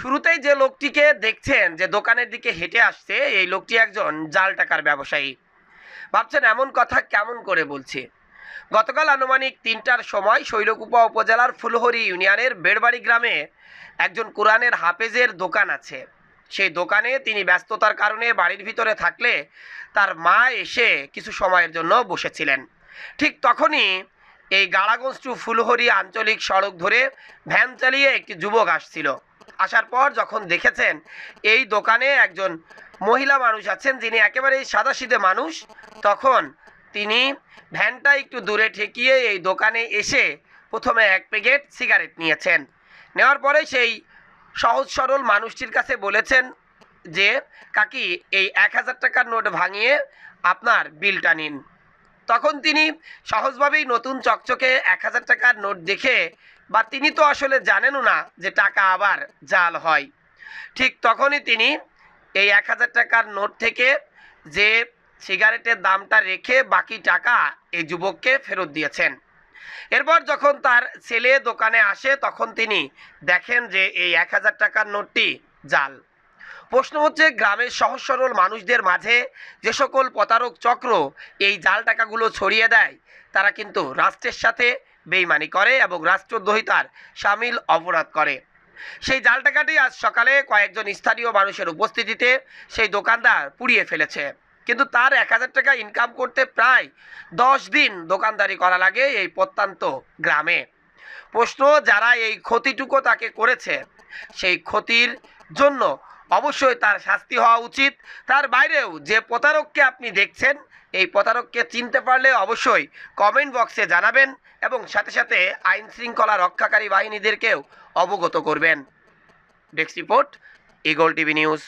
শুরুতেই যে লোকটিকে দেখছেন যে দোকানের দিকে হেঁটে আসছে, এই লোকটি একজন জাল টাকার ব্যবসায়ী। ভাবছেন এমন কথা কেমন করে বলছে? গতকাল আনুমানিক তিনটার সময় শৈলকুপা উপজেলার ফুলহরি ইউনিয়নের বেড়বাড়ি গ্রামে একজন কোরআনের হাফেজের দোকান আছে। সেই দোকানে তিনি ব্যস্ততার কারণে বাড়ির ভিতরে থাকলে তার মা এসে কিছু সময়ের জন্য বসেছিলেন। ঠিক তখনই এই গাড়াগঞ্জ টু ফুলহরি আঞ্চলিক সড়ক ধরে ভ্যান চালিয়ে একটি যুবক আসছিল। আসার পর যখন দেখেছেন এই দোকানে একজন মহিলা মানুষ আছেন, যিনি একেবারেই সাদাসিধে মানুষ, তখন তিনি ভ্যানটা একটু দূরে ঠেকিয়ে এই দোকানে এসে প্রথমে এক প্যাকেট সিগারেট নিয়েছেন। নেওয়ার পরে সেই সহজ সরল মানুষটির কাছে বলেছেন যে, কাকি, এই এক হাজার টাকার নোট ভাঙিয়ে আপনার বিলটা নিন। তখন তিনি সহজভাবেই নতুন চকচকে এক হাজার টাকার নোট দেখে, বা তিনি তো আসলে জানেনও না যে টাকা আবার জাল হয়। ঠিক তখনই তিনি এই এক হাজার টাকার নোট থেকে যে সিগারেটের দামটা রেখে বাকি টাকা এই যুবককে ফেরত দিয়েছেন। এরপর যখন তার ছেলে দোকানে আসে, তখন তিনি দেখেন যে এই এক হাজার টাকার নোটটি জাল। প্রশ্ন হচ্ছে, গ্রামের সহজ সরল মানুষদের মাঝে যে সকল প্রতারক চক্র এই জাল টাকাগুলো ছড়িয়ে দেয়, তারা কিন্তু রাষ্ট্রের সাথে বেইমানি করে এবং রাষ্ট্রদ্রোহিতার সামিল অপরাধ করে। সেই জাল টাকাটি আজ সকালে কয়েকজন স্থানীয় মানুষের উপস্থিতিতে সেই দোকানদার পুড়িয়ে ফেলেছে। কিন্তু তার এক হাজার টাকা ইনকাম করতে প্রায় দশ দিন দোকানদারি করা লাগে এই প্রত্যন্ত গ্রামে। প্রশ্ন, যারা এই ক্ষতিটুকু তাকে করেছে, সেই ক্ষতির জন্য অবশ্যই তার শাস্তি হওয়া উচিত। তার বাইরেও যে প্রতারককে আপনি দেখছেন, এই প্রতারককে চিনতে পারলে অবশ্যই কমেন্ট বক্সে জানাবেন এবং সাথে সাথে আইন শৃঙ্খলা রক্ষাকারী বাহিনীদেরকেও অবগত করবেন। Desk report eagle TV news